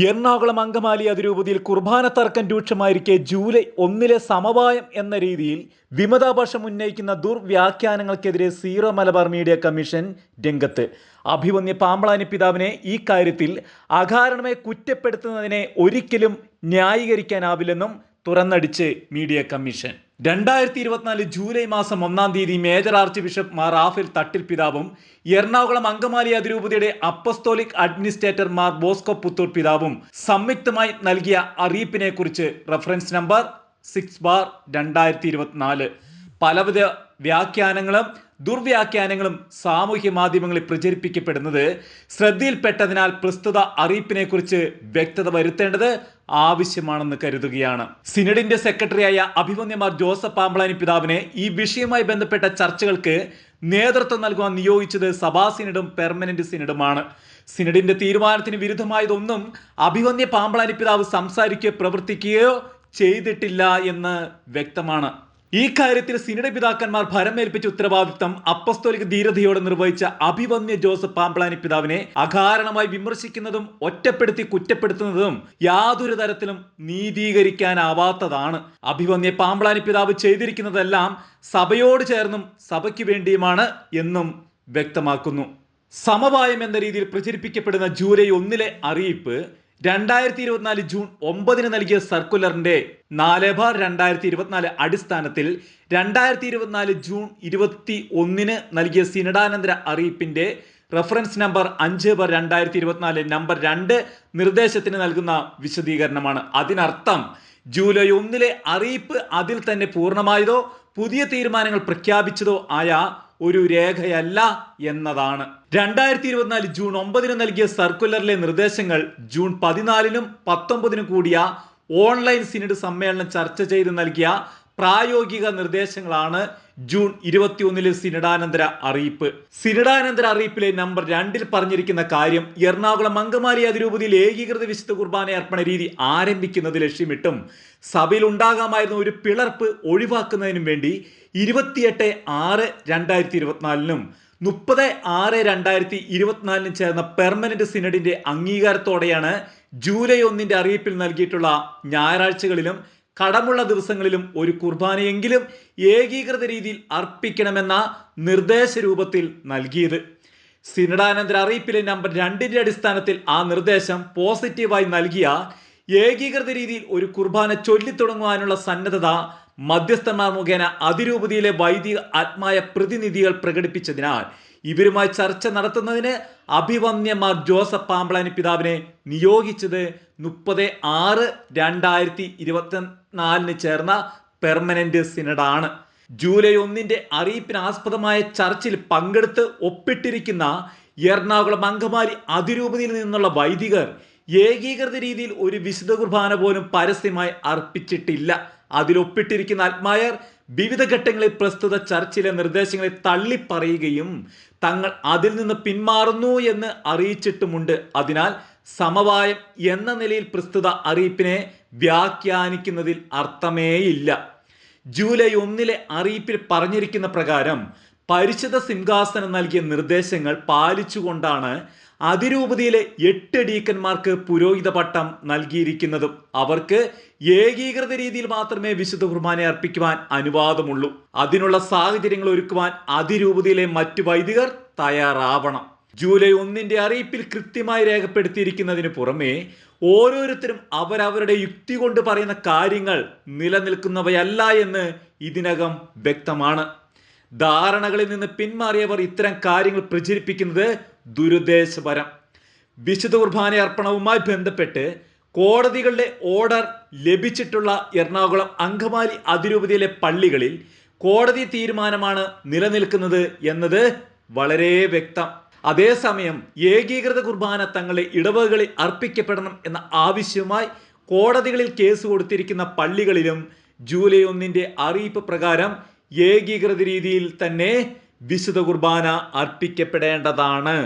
എറണാകുളം അങ്കമാലി അതിരൂപതയിൽ കുർബാന തർക്കം രൂക്ഷമായിരിക്കെ ജൂലൈ ഒന്നിലെ സമവായം എന്ന രീതിയിൽ വിമതാപക്ഷം ഉന്നയിക്കുന്ന ദുർവ്യാഖ്യാനങ്ങൾക്കെതിരെ സീറോ മലബാർ മീഡിയ കമ്മീഷൻ രംഗത്ത്. അഭിമന്യ പാമ്പളാനി പിതാവിനെ ഈ കാര്യത്തിൽ അകാരണമായി കുറ്റപ്പെടുത്തുന്നതിനെ ഒരിക്കലും ന്യായീകരിക്കാനാവില്ലെന്നും തുറന്നടിച്ച് മീഡിയ കമ്മീഷൻ. രണ്ടായിരത്തി ഇരുപത്തിനാല് ജൂലൈ മാസം ഒന്നാം തീയതി major archbishop Mar Raphael Thattil പിതാവും എറണാകുളം അങ്കമാലി അതിരൂപതയുടെ apostolic administrator Mar Bosco Puthur പിതാവും സംയുക്തമായി നൽകിയ അറിയിപ്പിനെ കുറിച്ച് റഫറൻസ് നമ്പർ സിക്സ് ബാർ രണ്ടായിരത്തി ഇരുപത്തിനാല് പലവിധ വ്യാഖ്യാനങ്ങളും ദുർവ്യാഖ്യാനങ്ങളും സാമൂഹ്യ മാധ്യമങ്ങളിൽ പ്രചരിപ്പിക്കപ്പെടുന്നത് ശ്രദ്ധയിൽപ്പെട്ടതിനാൽ പ്രസ്തുത അറിയിപ്പിനെക്കുറിച്ച് വ്യക്തത വരുത്തേണ്ടത് ആവശ്യമാണെന്ന് കരുതുകയാണ്. സിനഡിന്റെ സെക്രട്ടറിയായ അഭിമന്യമാർ ജോസഫ് പാമ്പളാനി പിതാവിനെ ഈ വിഷയവുമായി ബന്ധപ്പെട്ട ചർച്ചകൾക്ക് നേതൃത്വം നൽകുവാൻ നിയോഗിച്ചത് സഭാ സിനഡും പെർമനന്റ് സിനഡുമാണ്. സിനഡിന്റെ തീരുമാനത്തിന് വിരുദ്ധമായതൊന്നും അഭിമന്യ പാമ്പളാനി പിതാവ് സംസാരിക്കുകയോ പ്രവർത്തിക്കുകയോ ചെയ്തിട്ടില്ല എന്ന് വ്യക്തമാണ്. ഈ കാര്യത്തിൽ സിനിയുടെ പിതാക്കന്മാർ ഭരമേൽപ്പിച്ച ഉത്തരവാദിത്തം അപ്പസ്തോലിക ധീരതയോടെ നിർവഹിച്ച അഭിവന്യ ജോസഫ് പാമ്പളാനി പിതാവിനെ അകാരണമായി വിമർശിക്കുന്നതും ഒറ്റപ്പെടുത്തി കുറ്റപ്പെടുത്തുന്നതും യാതൊരു തരത്തിലും നീതീകരിക്കാനാവാത്തതാണ്. അഭിവന്യ പാമ്പളാനി പിതാവ് ചെയ്തിരിക്കുന്നതെല്ലാം സഭയോട് ചേർന്നും സഭയ്ക്ക് വേണ്ടിയുമാണ് എന്നും വ്യക്തമാക്കുന്നു. സമവായം എന്ന രീതിയിൽ പ്രചരിപ്പിക്കപ്പെടുന്ന ജൂലൈ ഒന്നിലെ അറിയിപ്പ് രണ്ടായിരത്തി ഇരുപത്തിനാല് ജൂൺ ഒമ്പതിന് നൽകിയ സർക്കുലറിന്റെ നാല് ബാർ രണ്ടായിരത്തി ഇരുപത്തിനാല് അടിസ്ഥാനത്തിൽ രണ്ടായിരത്തി ഇരുപത്തിനാല് ജൂൺ ഇരുപത്തി ഒന്നിന് നൽകിയ സിനഡാനന്തര അറിയിപ്പിന്റെ റഫറൻസ് നമ്പർ അഞ്ച് ബാർ രണ്ടായിരത്തി ഇരുപത്തിനാല് നമ്പർ രണ്ട് നിർദ്ദേശത്തിന് നൽകുന്ന വിശദീകരണമാണ്. അതിനർത്ഥം ജൂലൈ ഒന്നിലെ അറിയിപ്പ് അതിൽ തന്നെ പൂർണമായതോ പുതിയ തീരുമാനങ്ങൾ പ്രഖ്യാപിച്ചതോ ആയ ഒരു രേഖയല്ല എന്നതാണ്. രണ്ടായിരത്തി ഇരുപത്തിനാല് ജൂൺ ഒമ്പതിന് നൽകിയ സർക്കുലറിലെ നിർദ്ദേശങ്ങൾ ജൂൺ പതിനാലിനും പത്തൊമ്പതിനും കൂടിയ ഓൺലൈൻ സിനിഡ് സമ്മേളനം ചർച്ച ചെയ്ത് നൽകിയ പ്രായോഗിക നിർദ്ദേശങ്ങളാണ് ജൂൺ ഇരുപത്തിയൊന്നിലെ സിനിഡാനന്തര അറിയിപ്പ്. സിനിഡാനന്തര അറിയിപ്പിലെ നമ്പർ രണ്ടിൽ പറഞ്ഞിരിക്കുന്ന കാര്യം എറണാകുളം അങ്കമാലി അതിരൂപതയിൽ ഏകീകൃത വിശുദ്ധ കുർബാന അർപ്പണ രീതി ആരംഭിക്കുന്നത് ലക്ഷ്യമിട്ടും സഭയിൽ ഉണ്ടാകാമായിരുന്ന ഒരു പിളർപ്പ് ഒഴിവാക്കുന്നതിനും വേണ്ടി ഇരുപത്തിയെട്ട് ആറ് രണ്ടായിരത്തി ഇരുപത്തിനാലിനും മുപ്പത് ആറ് രണ്ടായിരത്തി ഇരുപത്തിനാലിനും ചേർന്ന പെർമനന്റ് സിനഡിന്റെ അംഗീകാരത്തോടെയാണ് ജൂലൈ ഒന്നിന്റെ അറിയിപ്പിൽ നൽകിയിട്ടുള്ള ഞായറാഴ്ചകളിലും കടമുള്ള ദിവസങ്ങളിലും ഒരു കുർബാനയെങ്കിലും ഏകീകൃത രീതിയിൽ അർപ്പിക്കണമെന്ന നിർദ്ദേശ രൂപത്തിൽ നൽകിയത് സിനഡാനന്തര അറിയിപ്പിലെ നമ്പർ രണ്ടിന്റെ അടിസ്ഥാനത്തിൽ ആ നിർദ്ദേശം പോസിറ്റീവായി നൽകിയ ഏകീകൃത രീതിയിൽ ഒരു കുർബാന ചൊല്ലിത്തുടങ്ങുവാനുള്ള സന്നദ്ധത മധ്യസ്ഥന്മാർ മുഖേന അതിരൂപതയിലെ വൈദിക ആത്മായ പ്രതിനിധികൾ പ്രകടിപ്പിച്ചതിനാൽ ഇവരുമായി ചർച്ച നടത്തുന്നതിന് അഭിവന്യമാർ ജോസഫ് പാമ്പളാനി പിതാവിനെ നിയോഗിച്ചത് മുപ്പത് ആറ് രണ്ടായിരത്തി ഇരുപത്തിനാലിന് ചേർന്ന പെർമനന്റ് സിനഡാണ് ജൂലൈ ഒന്നിന്റെ അറിയിപ്പിന് ആസ്പദമായ ചർച്ചിൽ പങ്കെടുത്ത് ഒപ്പിട്ടിരിക്കുന്ന എറണാകുളം അങ്കമാലി അതിരൂപതയിൽ നിന്നുള്ള വൈദികർ ഏകീകൃത രീതിയിൽ ഒരു വിശുദ്ധ കുർബാന പോലും പരസ്യമായി അർപ്പിച്ചിട്ടില്ല. അതിലൊപ്പിട്ടിരിക്കുന്ന ആത്മായർ വിവിധ ഘട്ടങ്ങളിൽ പ്രസ്തുത ചർച്ചിലെ നിർദ്ദേശങ്ങളെ തള്ളിപ്പറയുകയും തങ്ങൾ അതിൽ നിന്ന് പിന്മാറുന്നു എന്ന് അറിയിച്ചിട്ടുമുണ്ട്. അതിനാൽ സമവായം എന്ന നിലയിൽ പ്രസ്തുത അറിയിപ്പിനെ വ്യാഖ്യാനിക്കുന്നതിൽ അർത്ഥമേയില്ല. ജൂലൈ ഒന്നിലെ അറിയിപ്പിൽ പറഞ്ഞിരിക്കുന്ന പ്രകാരം പരിശുദ്ധ സിംഹാസനം നൽകിയ നിർദ്ദേശങ്ങൾ പാലിച്ചുകൊണ്ടാണ് അതിരൂപതയിലെ എട്ട് ഡീക്കന്മാർക്ക് പുരോഹിത പട്ടം നൽകിയിരിക്കുന്നതും. അവർക്ക് ഏകീകൃത രീതിയിൽ മാത്രമേ വിശുദ്ധ കുർബാന അർപ്പിക്കുവാൻ അനുവാദമുള്ളൂ. അതിനുള്ള സാഹചര്യങ്ങൾ ഒരുക്കുവാൻ അതിരൂപതയിലെ മറ്റു വൈദികർ തയ്യാറാവണം. ജൂലൈ ഒന്നിന്റെ അറിയിപ്പിൽ കൃത്യമായി രേഖപ്പെടുത്തിയിരിക്കുന്നതിന് പുറമേ ഓരോരുത്തരും അവരവരുടെ യുക്തി കൊണ്ട് പറയുന്ന കാര്യങ്ങൾ നിലനിൽക്കുന്നവയല്ല എന്ന് ഇതിനകം വ്യക്തമാണ്. ധാരണകളിൽ നിന്ന് പിന്മാറിയവർ ഇത്തരം കാര്യങ്ങൾ പ്രചരിപ്പിക്കുന്നത് ദുരുദ്ദേശപരം. വിശുദ്ധ കുർബാന അർപ്പണവുമായി ബന്ധപ്പെട്ട് കോടതികളുടെ ഓർഡർ ലഭിച്ചിട്ടുള്ള എറണാകുളം അങ്കമാലി അതിരൂപതയിലെ പള്ളികളിൽ കോടതി തീരുമാനമാണ് നിലനിൽക്കുന്നത് എന്നത് വളരെ വ്യക്തം. അതേസമയം ഏകീകൃത കുർബാന തങ്ങളെ ഇടവകളിൽ അർപ്പിക്കപ്പെടണം എന്ന ആവശ്യവുമായി കോടതികളിൽ കേസ് കൊടുത്തിരിക്കുന്ന പള്ളികളിലും ജൂലൈ ഒന്നിന്റെ അറിയിപ്പ് പ്രകാരം ഏകീകൃത രീതിയിൽ തന്നെ വിശുദ്ധ കുർബാന അർപ്പിക്കപ്പെടേണ്ടതാണ്.